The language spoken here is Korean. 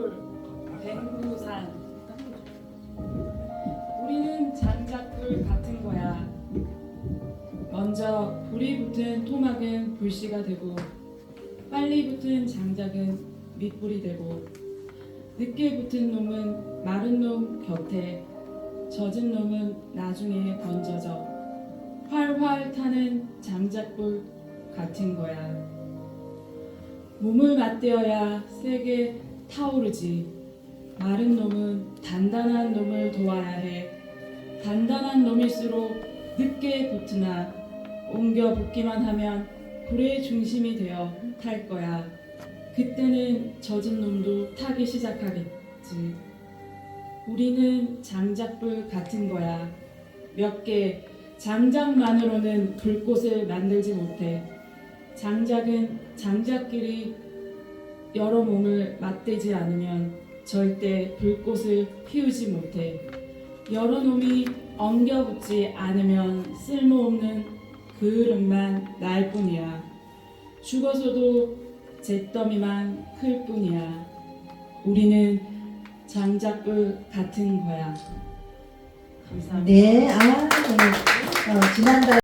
장작불 뱅구산 우리는 장작불 같은 거야 먼저 불이 붙은 토막은 불씨가 되고 빨리 붙은 장작은 밑불이 되고 늦게 붙은 놈은 마른 놈 곁에 젖은 놈은 나중에 번져져 활활 타는 장작불 같은 거야. 몸을 맞대어야 세게 타오르지. 마른 놈은 단단한 놈을 도와야 해. 단단한 놈일수록 늦게 붙으나 옮겨 붙기만 하면 불의 중심이 되어 탈 거야. 그때는 젖은 놈도 타기 시작하겠지. 우리는 장작불 같은 거야. 몇 개 장작만으로는 불꽃을 만들지 못해. 장작은 장작끼리 여러 몸을 맞대지 않으면 절대 불꽃을 피우지 못해. 여러 놈이 엉겨붙지 않으면 쓸모없는 그릇만 날 뿐이야. 죽어서도 잿더미만 클 뿐이야. 우리는 장작불 같은 거야. 감사합니다. 네, 아, 네. 어, 지난달